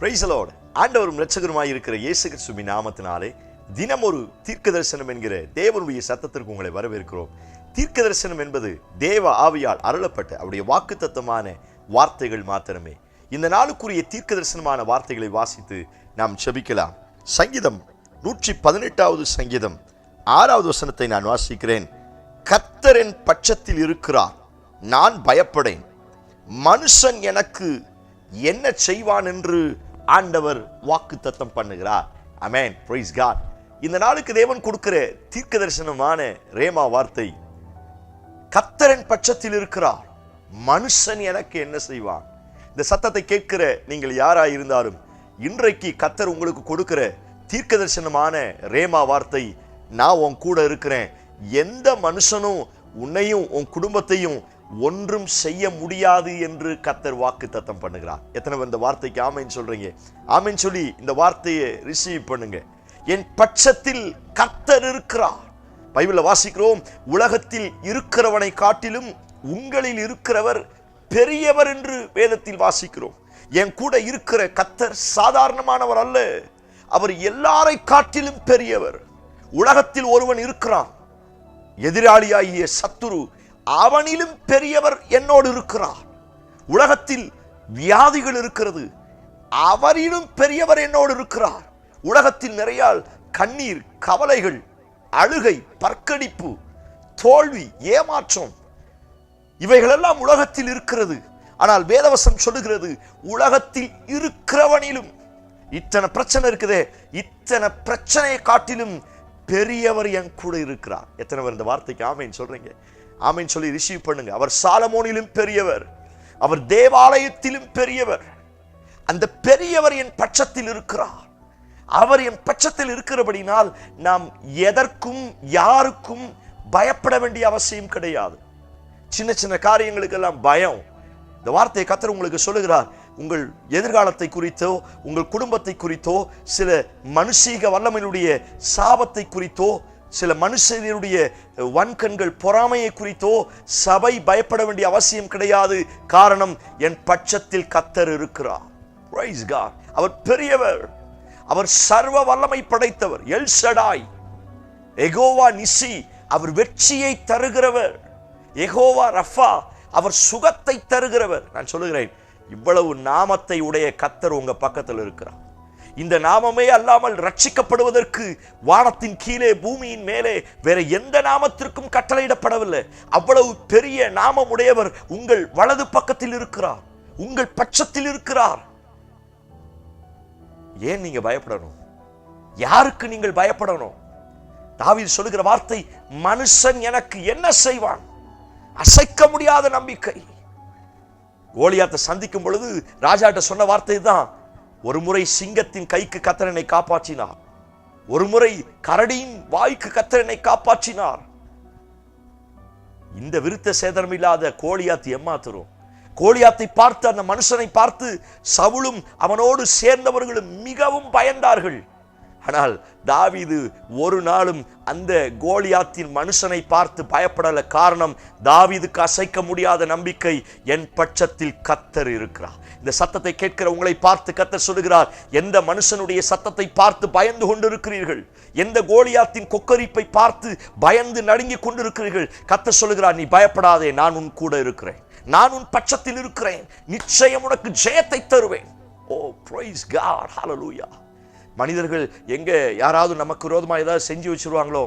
பிரைசலோடு ஆண்டவரும் ரட்சகருமாய் இருக்கிற இயேசு கிறிஸ்துவின் நாமத்தினாலே தினம் ஒரு தீர்க்க தரிசனம் என்கிற தேவனுடைய சத்தத்திற்கு உங்களை வரவேற்கிறோம். தீர்க்க தரிசனம் என்பது தேவ ஆவியால் அருளப்பட்ட அவருடைய வாக்குத்தத்தமான வார்த்தைகள் மாத்திரமே. இந்த நாளுக்குரிய தீர்க்க தரிசனமான வார்த்தைகளை வாசித்து நாம் செபிக்கலாம். சங்கீதம் நூற்றி பதினெட்டாவது சங்கீதம் ஆறாவது வசனத்தை நான் வாசிக்கிறேன். கர்த்தரின் பட்சத்தில் இருக்கிறார் நான் பயப்படேன். மனுஷன் எனக்கு என்ன செய்வான் என்று ஆண்டவர் வாக்கு தத்தம் பண்ணுகிறார். அமேன் பிரைஸ் காட் இந்த நாளுக்கு தேவன் கொடுக்கிற தீர்க்க தரிசனமான ரேமா வார்த்தை கத்தரன் பட்சத்தில் இருக்கிறார். மனுஷன் எனக்கு என்ன செய்வான்? இந்த சத்தத்தை கேட்கிற நீங்கள் யாரா இருந்தாலும் இன்றைக்கு கத்தர் உங்களுக்கு கொடுக்கிற தீர்க்க தரிசனமான ரேமா வார்த்தை நான் உன் கூட இருக்கிறேன். எந்த மனுஷனும் உன்னையும் உன் குடும்பத்தையும் ஒன்றும் செய்ய முடியாது என்று கத்தர் வாக்கு தத்தம் பண்ணுகிறார். எத்தனை பேர் இந்த வார்த்தைக்கு ஆமைன்னு சொல்றீங்க? ஆமைன்னு சொல்லி இந்த வார்த்தையை ரிசீவ் பண்ணுங்க. என் பட்சத்தில் கத்தர் இருக்கிறார். பைபிள வாசிக்கிறோம் உலகத்தில் இருக்கிறவனை காட்டிலும் உங்களில் இருக்கிறவர் பெரியவர் என்று வேதத்தில் வாசிக்கிறோம். என் கூட இருக்கிற கத்தர் சாதாரணமானவர் அல்ல. அவர் எல்லாரை காட்டிலும் பெரியவர். உலகத்தில் ஒருவன் இருக்கிறான். எதிராளியாகிய சத்துரு அவனிலும் பெரியவர் என்னோடு இருக்கிறார். உலகத்தில் வியாதிகள் இருக்கிறது. அவரிலும் பெரியவர் என்னோடு இருக்கிறார். உலகத்தில் நிறைய கண்ணீர் கவலைகள் அழுகை பற்கடிப்பு தோல்வி ஏமாற்றம் இவைகளெல்லாம் உலகத்தில் இருக்கிறது. ஆனால் வேதவசம் சொல்லுகிறது உலகத்தில் இருக்கிறவனிலும் இத்தனை பிரச்சனை இருக்குதே. இத்தனை பிரச்சனையை காட்டிலும் பெரியவர் என் கூட இருக்கிறார். எத்தனை பேர் இந்த வார்த்தைக்கு ஆமைன்னு சொல்றீங்க? ஆமைன்னு சொல்லி ரிசீவ் பண்ணுங்க. அவர் சாலமோனிலும் பெரியவர். அவர் தேவாலயத்திலும் பெரியவர். அந்த பெரியவர் என் பட்சத்தில் இருக்கிறார். அவர் என் பட்சத்தில் இருக்கிறபடினால் நாம் எதற்கும் யாருக்கும் பயப்பட வேண்டிய அவசியம் கிடையாது. சின்ன சின்ன காரியங்களுக்கெல்லாம் பயம். இந்த வார்த்தையை கத்தர் உங்களுக்கு சொல்லுகிறார். உங்கள் எதிர்காலத்தை குறித்தோ உங்கள் குடும்பத்தை குறித்தோ சில மனுஷீக வல்லமையினுடைய சாபத்தை குறித்தோ சில மனுஷருடைய வன்கண்கள் பொறாமையை குறித்தோ சபை பயப்பட வேண்டிய அவசியம் கிடையாது. காரணம் என் பட்சத்தில் கத்தர் இருக்கிறார். அவர் பெரியவர். அவர் சர்வ வல்லமை படைத்தவர். எல் சடாய் எகோவா நிசி. அவர் வெற்றியை தருகிறவர். எகோவா ரஃபா. அவர் சுகத்தை தருகிறவர். நான் சொல்லுகிறேன் இவ்வளவு நாமத்தை உடைய கத்தர் உங்க பக்கத்தில் இருக்கிறார். இந்த நாமமே அல்லாமல் ரட்சிக்கப்படுவதற்கு வானத்தின் கீழே பூமியின் மேலே வேற எந்த நாமத்திற்கும் கட்டளையிடப்படவில்லை. அவ்வளவு பெரிய நாமம் உடையவர் உங்கள் வலது பக்கத்தில் இருக்கிறார். உங்கள் பட்சத்தில் இருக்கிறார். ஏன் நீங்க பயப்படணும்? யாருக்கு நீங்கள் பயப்படணும்? தாவீது சொல்லுகிற வார்த்தை மனுஷன் எனக்கு என்ன செய்வான்? அசைக்க முடியாத நம்பிக்கை. கோலியாத்தை சந்திக்கும் பொழுது ராஜாட்ட சொன்ன வார்த்தை தான் ஒரு முறை சிங்கத்தின் கைக்கு கத்தரனை காப்பாற்றினார். ஒரு முறை கரடியின் வாய்க்கு கத்தரனை காப்பாற்றினார். இந்த விருத்த சேதனம் இல்லாத கோழியாத்து எம்மாத்திரும் கோழியாத்தை பார்த்து அந்த மனுஷனை பார்த்து சவுளும் அவனோடு சேர்ந்தவர்களும் மிகவும் பயந்தார்கள். ஆனால் தாவீது ஒரு நாளும் அந்த கோலியாத்தின் மனுஷனை பார்த்து பயப்படல. காரணம் தாவிதுக்கு அசைக்க முடியாத நம்பிக்கை என் பட்சத்தில் கத்தர் இருக்கிறார். இந்த சத்தத்தை கேட்கிற உங்களை பார்த்து கத்தர் சொல்லுகிறார் எந்த மனுஷனுடைய சத்தத்தை பார்த்து பயந்து கொண்டிருக்கிறீர்கள்? எந்த கோலியாத்தின் கொக்கரிப்பை பார்த்து பயந்து நடுங்கி கொண்டிருக்கிறீர்கள்? கத்தர் சொல்லுகிறார் நீ பயப்படாதே நான் உன் கூட இருக்கிறேன். நான் உன் பட்சத்தில் இருக்கிறேன். நிச்சயம் உனக்கு ஜெயத்தை தருவேன். ஓ ப்ரைஸ் காட் ஹalleluya மனிதர்கள் எங்கே யாராவது நமக்கு விரோதமாக ஏதாவது செஞ்சு வச்சிருவாங்களோ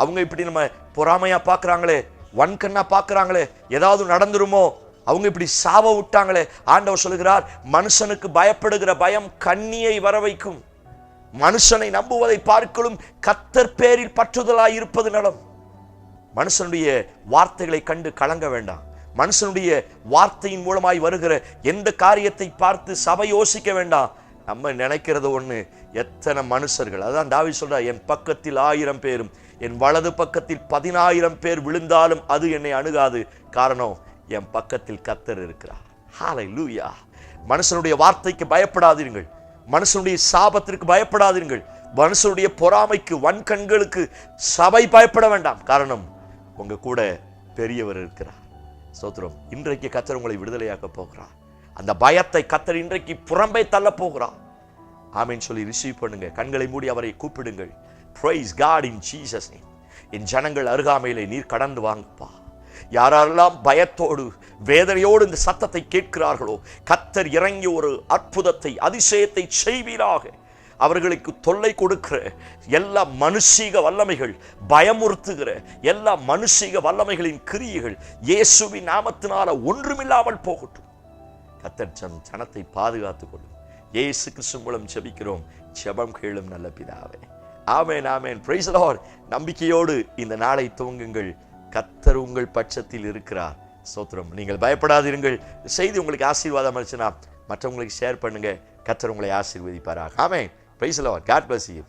அவங்க இப்படி நம்ம பொறாமையாக பார்க்குறாங்களே வன்கண்ணா பார்க்கறாங்களே ஏதாவது நடந்துருமோ அவங்க இப்படி சாவ விட்டாங்களே ஆண்டவர் சொல்லுகிறார் மனுஷனுக்கு பயப்படுகிற பயம் கண்ணியை வர வைக்கும் மனுஷனை நம்புவதை பார்க்கலும் கத்தர் பேரில் பற்றுதலாய் இருப்பது நலம். மனுஷனுடைய வார்த்தைகளை கண்டு கலங்க வேண்டாம். மனுஷனுடைய வார்த்தையின் மூலமாய் வருகிற எந்த காரியத்தை பார்த்து சபை யோசிக்க வேண்டாம். நம்ம நினைக்கிறது ஒன்று எத்தனை மனுஷர்கள். அதான் தாவி சொல்ற என் பக்கத்தில் ஆயிரம் பேரும் என் வலது பக்கத்தில் பதினாயிரம் பேர் விழுந்தாலும் அது என்னை அணுகாது. காரணம் என் பக்கத்தில் கத்தர் இருக்கிறார். ஹாலை லூயா மனுஷனுடைய வார்த்தைக்கு பயப்படாதீர்கள். மனுஷனுடைய சாபத்திற்கு பயப்படாதீர்கள். மனுஷனுடைய பொறாமைக்கு வன்கண்களுக்கு சபை பயப்பட வேண்டாம். காரணம் உங்க கூட பெரியவர் இருக்கிறார். சோத்திரம் இன்றைக்கு கத்தர் உங்களை விடுதலையாக்க போகிறார். அந்த பயத்தை கத்தர் இன்றைக்கு புறம்பே தள்ள போகிறார். ஆமென் சொல்லி ரிசீவ் பண்ணுங்க. கண்களை மூடி அவரை கூப்பிடுங்கள். ப்ரைஸ் காட் இன் ஜீசஸ் என் ஜனங்கள் அருகாமையிலே நீர் கடந்து வாங்கப்பா. யாரெல்லாம் பயத்தோடு வேதனையோடு இந்த சத்தத்தை கேட்கிறார்களோ கத்தர் இறங்கி ஒரு அற்புதத்தை அதிசயத்தை செய்வீராக. அவர்களுக்கு தொல்லை கொடுக்கிற எல்லா மனுஷீக வல்லமைகள் பயமுறுத்துகிற எல்லா மனுஷீக வல்லமைகளின் கிரியைகள் இயேசுவின் நாமத்தினால ஒன்றுமில்லாமல் போகட்டும். கத்தர் சம் ஜனத்தை பாதுகாத்துக் கொள்ளும். ஏசு கிறிஸ்து மூலம் செபிக்கிறோம் செபம் கேளும் நல்ல பிதாவே. ஆமேன் ஆமேன். பிரைஸ் லார்ட் நம்பிக்கையோடு இந்த நாளை துவங்குங்கள். கத்தர் உங்கள் பட்சத்தில் இருக்கிறார். சோத்திரம் நீங்கள் பயப்படாதிருங்கள். செய்தி உங்களுக்கு ஆசீர்வாதம் இருந்துச்சுன்னா மற்றவங்களுக்கு ஷேர் பண்ணுங்க. கத்தர் உங்களை ஆசீர்வதிப்பாராக. ஆமேன். Praise Lord God bless you